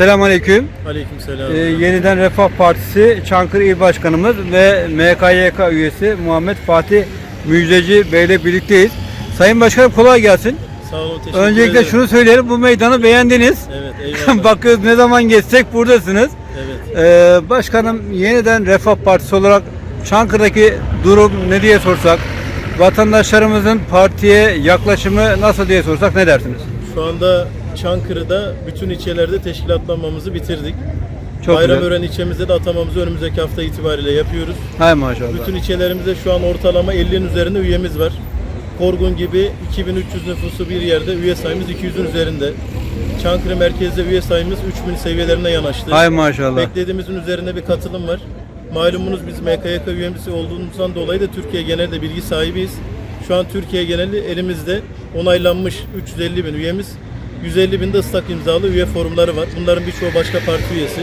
Selamünaleyküm. Aleykümselam. Ee, yeniden Refah Partisi Çankırı İl Başkanımız ve MKYK üyesi Muhammed Fatih Müjdeci Bey ile birlikteyiz. Sayın Başkanım kolay gelsin. Sağ olun, teşekkür Öncelikle ederim. şunu söyleyelim bu meydanı beğendiniz. Evet, eyvallah. Bakıyoruz ne zaman geçsek buradasınız. Evet. Ee, başkanım yeniden Refah Partisi olarak Çankırı'daki durum ne diye sorsak, vatandaşlarımızın partiye yaklaşımı nasıl diye sorsak ne dersiniz? Şu anda Çankırı'da bütün ilçelerde teşkilatlanmamızı bitirdik. Çok güzel. Bayramören ilçemizde de atamamızı önümüzdeki hafta itibariyle yapıyoruz. Hay maşallah. Bütün ilçelerimizde şu an ortalama 50'nin üzerinde üyemiz var. Korgun gibi 2300 nüfusu bir yerde üye sayımız 200'ün üzerinde. Çankırı merkezde üye sayımız 3000 seviyelerine yanaştı. Hay maşallah. Beklediğimizin üzerine bir katılım var. Malumunuz biz MKYK üyemizi olduğumuzdan dolayı da Türkiye genelinde bilgi sahibiyiz. Şu an Türkiye geneli elimizde onaylanmış 350 bin üyemiz. 150 bin de ıslak imzalı üye forumları var. Bunların birçoğu başka parti üyesi.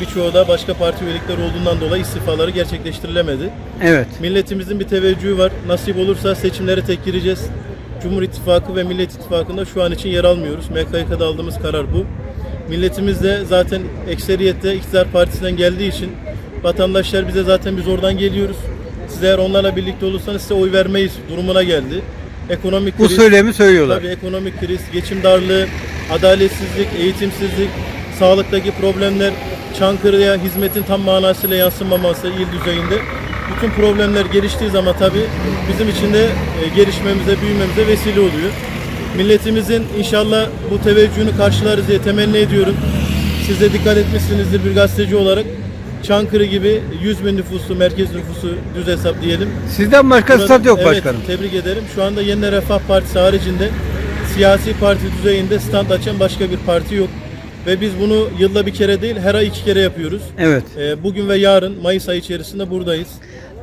Birçoğu da başka parti üyelikleri olduğundan dolayı istifaları gerçekleştirilemedi. Evet. Milletimizin bir teveccühü var. Nasip olursa seçimlere tek gireceğiz. Cumhur İttifakı ve Millet İttifakı'nda şu an için yer almıyoruz. MKYK'da aldığımız karar bu. Milletimiz de zaten ekseriyette iktidar partisinden geldiği için vatandaşlar bize zaten biz oradan geliyoruz. Siz eğer onlarla birlikte olursanız size oy vermeyiz durumuna geldi. Ekonomik Bu kriz, söylemi söylüyorlar. Tabii ekonomik kriz, geçim darlığı, adaletsizlik, eğitimsizlik, sağlıktaki problemler, Çankırı'ya hizmetin tam manasıyla yansımaması il düzeyinde. Bütün problemler geliştiği zaman tabii bizim için de e, gelişmemize, büyümemize vesile oluyor. Milletimizin inşallah bu teveccühünü karşılarız diye temenni ediyorum. Siz de dikkat etmişsinizdir bir gazeteci olarak. Çankırı gibi 100 bin nüfuslu, merkez nüfusu düz hesap diyelim. Sizden başka Burada- stat yok evet, başkanım. Tebrik ederim. Şu anda Yeniden Refah Partisi haricinde siyasi parti düzeyinde stand açan başka bir parti yok. Ve biz bunu yılda bir kere değil her ay iki kere yapıyoruz. Evet. Ee, bugün ve yarın Mayıs ayı içerisinde buradayız.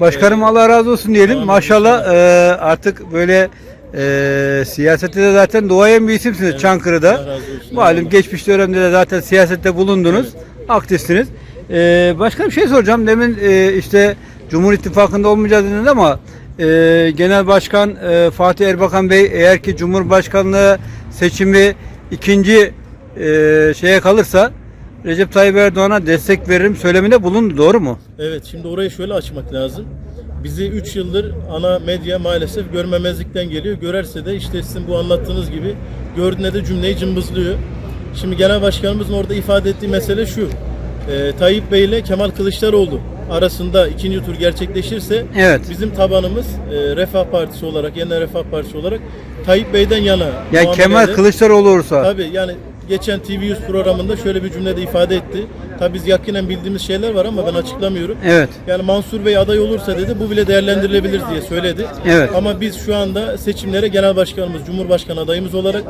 Başkanım Allah razı olsun diyelim. Amin. Maşallah e, artık böyle e, siyasette de zaten doğayan bir isimsiniz Çankırı'da. Allah razı olsun. Malum geçmiş dönemde de zaten siyasette bulundunuz. Aktifsiniz. E, başka bir şey soracağım. Demin e, işte Cumhur İttifakı'nda olmayacağız dediniz ama e, Genel Başkan e, Fatih Erbakan Bey eğer ki Cumhurbaşkanlığı seçimi ikinci e, şeye kalırsa Recep Tayyip Erdoğan'a destek veririm söyleminde bulundu. Doğru mu? Evet şimdi orayı şöyle açmak lazım. Bizi 3 yıldır ana medya maalesef görmemezlikten geliyor. Görerse de işte sizin bu anlattığınız gibi gördüğünde de cümleyi cımbızlıyor. Şimdi genel başkanımızın orada ifade ettiği mesele şu. Ee, Tayyip Bey ile Kemal Kılıçdaroğlu arasında ikinci tur gerçekleşirse Evet. bizim tabanımız e, Refah Partisi olarak, Yeniden Refah Partisi olarak Tayyip Bey'den yana. Yani Kemal eder. Kılıçdaroğlu olursa. Tabii yani geçen TV100 programında şöyle bir cümlede ifade etti. Tabii biz yakinen bildiğimiz şeyler var ama ben açıklamıyorum. Evet. Yani Mansur Bey aday olursa dedi bu bile değerlendirilebilir diye söyledi. Evet. Ama biz şu anda seçimlere genel başkanımız, cumhurbaşkanı adayımız olarak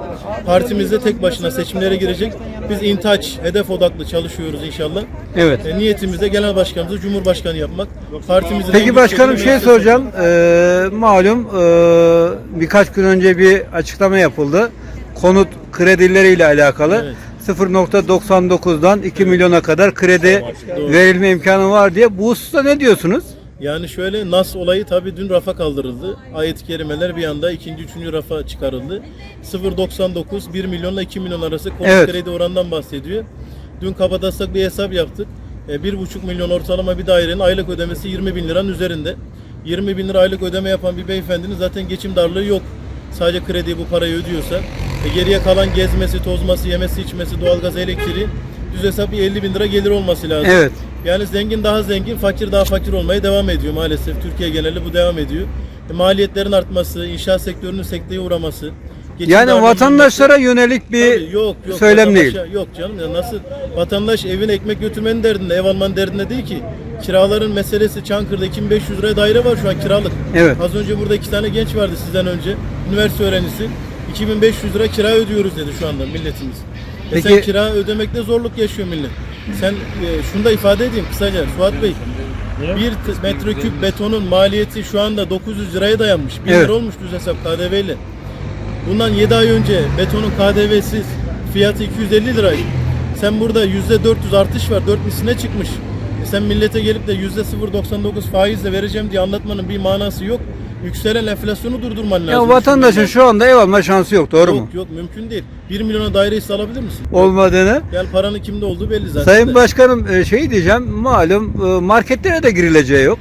partimizde tek başına seçimlere girecek. Biz intaç, hedef odaklı çalışıyoruz inşallah. Evet. E, niyetimiz de genel başkanımızı cumhurbaşkanı yapmak. Partimizin en Peki başkanım şey soracağım. Ee, malum ee, birkaç gün önce bir açıklama yapıldı. Konut kredileriyle alakalı. Evet. 0.99'dan 2 milyona kadar kredi Doğru. verilme imkanı var diye. Bu hususta ne diyorsunuz? Yani şöyle Nas olayı tabii dün rafa kaldırıldı. Ayet-i kerimeler bir anda ikinci, üçüncü rafa çıkarıldı. 0.99 1 milyonla 2 milyon arası konut Evet. kredi oranından bahsediyor. Dün kabataslak bir hesap yaptık. E, 1,5 milyon ortalama bir dairenin aylık ödemesi 20 bin liranın üzerinde. 20 bin lira aylık ödeme yapan bir beyefendinin zaten geçim darlığı yok. Sadece krediyi bu parayı ödüyorsa. E, geriye kalan gezmesi, tozması, yemesi, içmesi, doğalgaz, elektriği düz hesap bir 50 bin lira gelir olması lazım. Evet. Yani zengin daha zengin, fakir daha fakir olmaya devam ediyor maalesef. Türkiye geneli bu devam ediyor. E, maliyetlerin artması, inşaat sektörünün sekteye uğraması. geçim Yani vatandaşlara yönelik bir Tabii, yok, yok, söylem değil. Yok canım ya nasıl vatandaş evine ekmek götürmenin derdinde, ev almanın derdinde değil ki. Kiraların meselesi Çankırı'da 2500 liraya daire var şu an kiralık. Evet. Az önce burada iki tane genç vardı sizden önce. Üniversite öğrencisi. 2500 lira kira ödüyoruz dedi şu anda milletimiz. E Peki- sen kira ödemekte zorluk yaşıyor millet. Sen e, şunu da ifade edeyim kısaca Suat Bey. Bir metreküp betonun maliyeti şu anda 900 liraya dayanmış. 1000 Evet. lira olmuş düz hesap KDV ile. Bundan 7 ay önce betonun KDV'siz fiyatı 250 liraydı. Sen burada %400 artış var. 4 misline çıkmış. E sen millete gelip de %0.99 faizle vereceğim diye anlatmanın bir manası yok. Yükselen enflasyonu durdurman lazım. Ya vatandaşın şu anda ev alma şansı yok doğru mu? Yok yok mümkün değil. 1 milyona daire hisse alabilir misin? Olmadığını. Yani paranın kimde olduğu belli zaten. Sayın de. Başkanım e, şey diyeceğim malum e, marketlere de girileceği yok.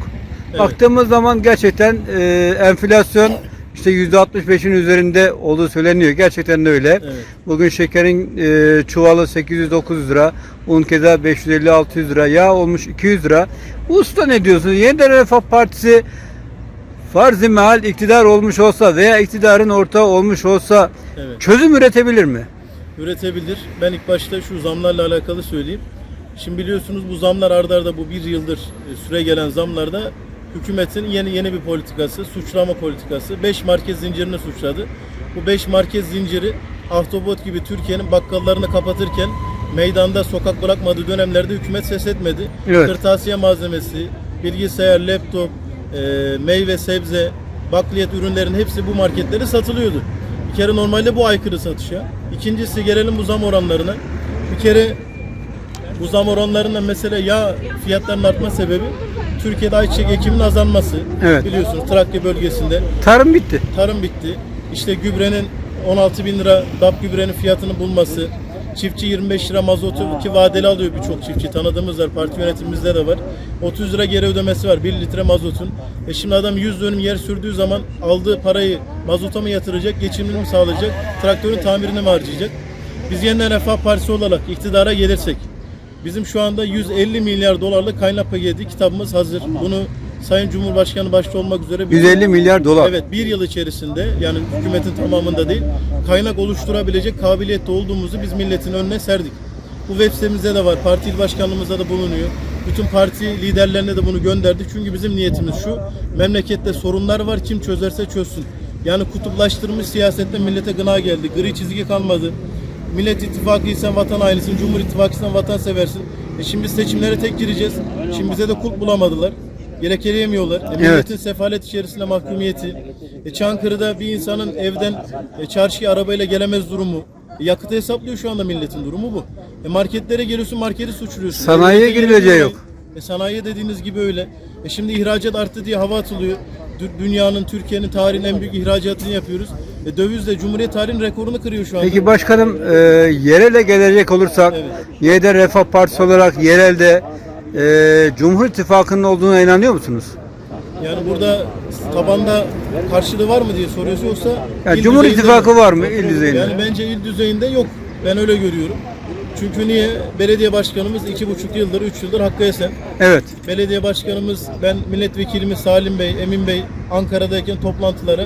Evet. Baktığımız zaman gerçekten e, enflasyon işte %65'in üzerinde olduğu söyleniyor. Gerçekten de öyle. Evet. Bugün şekerin e, çuvalı 800-900 lira, un keza 550-600 lira, yağ olmuş 200 lira. Usta ne diyorsunuz? Yeniden Refah Partisi farz-ı meal iktidar olmuş olsa veya iktidarın ortağı olmuş olsa Evet. çözüm üretebilir mi? üretebilir. Ben ilk başta şu zamlarla alakalı söyleyeyim. Şimdi biliyorsunuz bu zamlar ardarda arda bu bir yıldır e, süre gelen zamlarda hükümetin yeni yeni bir politikası, suçlama politikası. 5 market zincirini suçladı. Bu 5 market zinciri ahtapot gibi Türkiye'nin bakkallarını kapatırken meydanda sokak bırakmadığı dönemlerde hükümet ses etmedi. Evet. Kırtasiye malzemesi, bilgisayar, laptop, e, meyve, sebze, bakliyat ürünlerin hepsi bu marketlere satılıyordu. Bir kere normalde bu aykırı satışa. İkincisi gelelim bu zam oranlarına. Bir kere bu zam oranlarında mesela yağ fiyatlarının artma sebebi Türkiye'de ayçiçek ekiminin azalması. Evet. Biliyorsunuz Trakya bölgesinde Tarım bitti. tarım bitti. İşte gübrenin 16 bin lira DAP gübrenin fiyatını bulması. Çiftçi 25 lira mazotu ki vadeli alıyor birçok çiftçi. Tanıdığımız var. Parti yönetimimizde de var. 30 lira geri ödemesi var 1 litre mazotun. E şimdi adam 100 dönüm yer sürdüğü zaman aldığı parayı mazota mı yatıracak, geçimini mi sağlayacak, traktörün tamirine mi harcayacak? Biz yeniden Refah Partisi olarak iktidara gelirsek bizim şu anda 150 milyar dolarlık kaynak paketi kitabımız hazır. Bunu Sayın Cumhurbaşkanı başta olmak üzere bütün- 150 milyar dolar. Evet bir yıl içerisinde yani hükümetin tamamında değil kaynak oluşturabilecek kabiliyette olduğumuzu biz milletin önüne serdik. Bu web sitemizde de var. Parti il başkanlığımızda da bulunuyor. Bütün parti liderlerine de bunu gönderdik. Çünkü bizim niyetimiz şu. Memlekette sorunlar var. Kim çözerse çözsün. Yani kutuplaştırmış siyasette millete gına geldi. Gri çizgi kalmadı. Millet İttifakıysan vatan hainisin, Cumhur İttifakıysan vatan seversin. E şimdi seçimlere tek gireceğiz. Şimdi bize de kulp bulamadılar. Gerekeleyemiyorlar. E milletin sefalet içerisinde mahkumiyeti. E Çankırı'da bir insanın evden e, çarşıya arabayla gelemez durumu. E yakıtı hesaplıyor şu anda milletin durumu bu. E marketlere geliyorsun marketi suçluyorsun. Sanayiye girileceği yok. E sanayi dediğiniz gibi öyle. E şimdi ihracat arttı diye hava atılıyor. Dü- Dünyanın, Türkiye'nin tarihin en büyük ihracatını yapıyoruz. E döviz de Cumhuriyet tarihinin rekorunu kırıyor şu anda. Peki başkanım e, yerele gelecek olursak Evet. yeniden Refah Partisi olarak yerelde e, Cumhur İttifakı'nın olduğuna inanıyor musunuz? Yani burada tabanda karşılığı var mı diye soruyorsa yoksa Yani il Cumhur düzeyinde İttifakı mi? var mı il düzeyinde? Yani bence il düzeyinde yok. Ben öyle görüyorum. Çünkü niye? Belediye başkanımız iki buçuk yıldır, üç yıldır Hakkı Esen. Evet. Belediye başkanımız, ben milletvekilimiz Salim Bey, Emin Bey Ankara'dayken toplantılara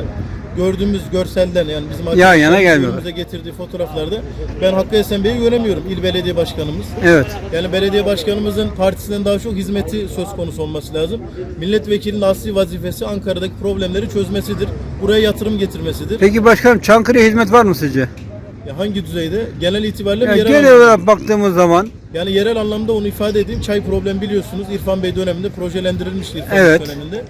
gördüğümüz görselden yani bizim Yan yana gelmiyorlar. önümüze getirdiği fotoğraflarda ben Hakkı Esen Bey'i göremiyorum il belediye başkanımız. Evet. Yani belediye başkanımızın partisinden daha çok hizmeti söz konusu olması lazım. Milletvekilinin asli vazifesi Ankara'daki problemleri çözmesidir. Buraya yatırım getirmesidir. Peki başkanım Çankırı'ya hizmet var mı sizce? Ya hangi düzeyde? Genel itibariyle Yani yerel, genel anlamda. olarak baktığımız zaman Yani yerel anlamda onu ifade edeyim. Çay problem biliyorsunuz. İrfan Bey döneminde projelendirilmişti İrfan Evet. Döneminde.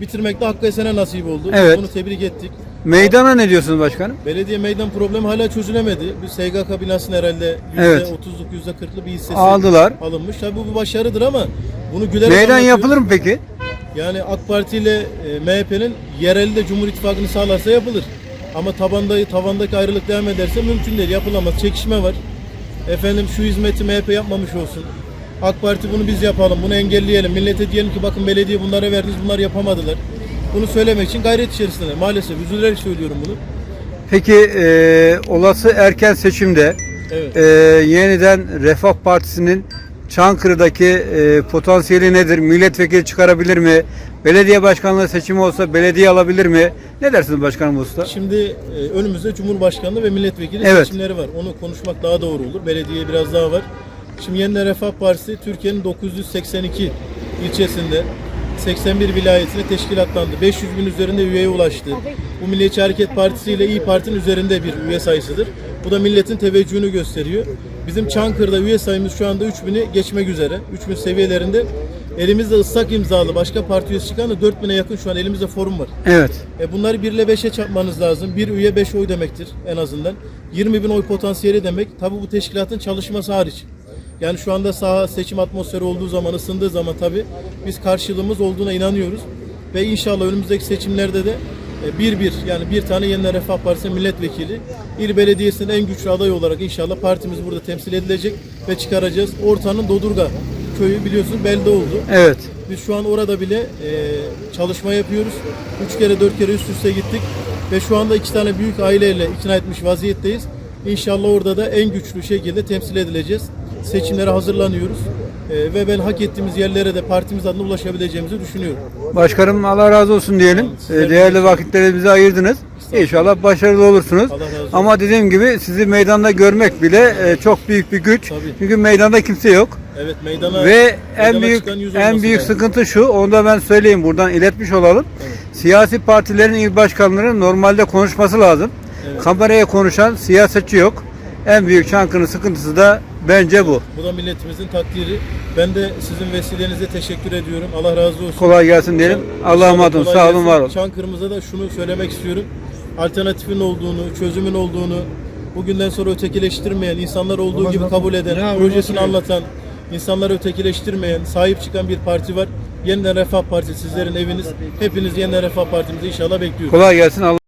Bitirmek de Hakkı Esen'e nasip oldu. Evet. Bunu tebrik ettik. Meydana ne diyorsunuz başkanım? Belediye meydan problemi hala çözülemedi. Bir SGK binasının herhalde Evet. %30'luk %40'lı bir hissesi Aldılar. alınmış. Tabii bu bir başarıdır ama bunu gülerek Meydan anlatıyoruz. yapılır mı peki? Yani AK Parti ile e, MHP'nin yerelde Cumhur İttifakı'nı sağlarsa yapılır. Ama tabanda tavandaki ayrılık devam ederse mümkün değil, yapılamaz. Çekişme var. Efendim şu hizmeti MHP yapmamış olsun. AK Parti bunu biz yapalım, bunu engelleyelim. Millete diyelim ki bakın belediye bunlara verdiniz, bunlar yapamadılar. Bunu söylemek için gayret içerisindeler. Maalesef üzülerek söylüyorum bunu. Peki e, olası erken seçimde Evet. e, yeniden Refah Partisi'nin Çankırı'daki e, potansiyeli nedir? Milletvekili çıkarabilir mi? Belediye başkanlığı seçimi olsa belediye alabilir mi? Ne dersiniz başkanım usta? Şimdi e, önümüzde Cumhurbaşkanlığı ve milletvekili Evet. seçimleri var. Onu konuşmak daha doğru olur. Belediye biraz daha var. Şimdi Yeniden Refah Partisi Türkiye'nin 982 ilçesinde 81 vilayetine teşkilatlandı. 500 bin üzerinde üyeye ulaştı. Bu Milliyetçi Hareket Partisi ile İyi Parti'nin üzerinde bir üye sayısıdır. Bu da milletin teveccühünü gösteriyor. Bizim Çankırı'da üye sayımız şu anda 3000'i geçmek üzere. 3000 seviyelerinde. Elimizde ıslak imzalı başka parti üyesi çıkan da 4000'e yakın şu an elimizde forum var. Evet. E bunları 1 ile 5'e çarpmanız lazım. Bir üye 5 oy demektir en azından. 20 bin oy potansiyeli demek. Tabi bu teşkilatın çalışması hariç. Yani şu anda saha seçim atmosferi olduğu zaman, ısındığı zaman tabi biz karşılığımız olduğuna inanıyoruz. ve inşallah önümüzdeki seçimlerde de e, bir bir yani bir tane Yeniden Refah Partisi milletvekili il belediyesinin en güçlü adayı olarak inşallah partimiz burada temsil edilecek ve çıkaracağız. Ortanın Dodurga köyü biliyorsunuz belde oldu. Evet. Biz şu an orada bile e, çalışma yapıyoruz. Üç kere dört kere üst üste gittik ve şu anda iki tane büyük aileyle ikna etmiş vaziyetteyiz. İnşallah orada da en güçlü şekilde temsil edileceğiz. Seçimlere hazırlanıyoruz E, ve ben hak ettiğimiz yerlere de partimiz adına ulaşabileceğimizi düşünüyorum. Başkanım Allah razı olsun diyelim. Sizler Ee, Değerli vakitleri bize ayırdınız. İnşallah başarılı olursunuz. Ama dediğim gibi sizi meydanda görmek bile e, çok büyük bir güç. Tabii. Çünkü meydanda kimse yok. Evet meydana Ve en meydana büyük çıkan yüz en büyük lazım. sıkıntı şu. Onu da ben söyleyeyim buradan iletmiş olalım. Siyasi partilerin il başkanlarının normalde konuşması lazım. Kameraya konuşan siyasetçi yok. En büyük Çankırı'nın sıkıntısı da bence bu. Bu da milletimizin takdiri. Ben de sizin vesilenizle teşekkür ediyorum. Allah razı olsun. Kolay gelsin diyelim. Allah'a emanet olun. Sağ olun, var olun. Çankırımıza da şunu söylemek istiyorum. Alternatifin olduğunu, çözümün olduğunu, bugünden sonra ötekileştirmeyen, insanlar olduğu gibi kabul eden, projesini anlatan, insanları ötekileştirmeyen, sahip çıkan bir parti var. Yeniden Refah Partisi sizlerin eviniz. Hepiniz Yeniden Refah Partimize inşallah bekliyoruz. Kolay gelsin. Allah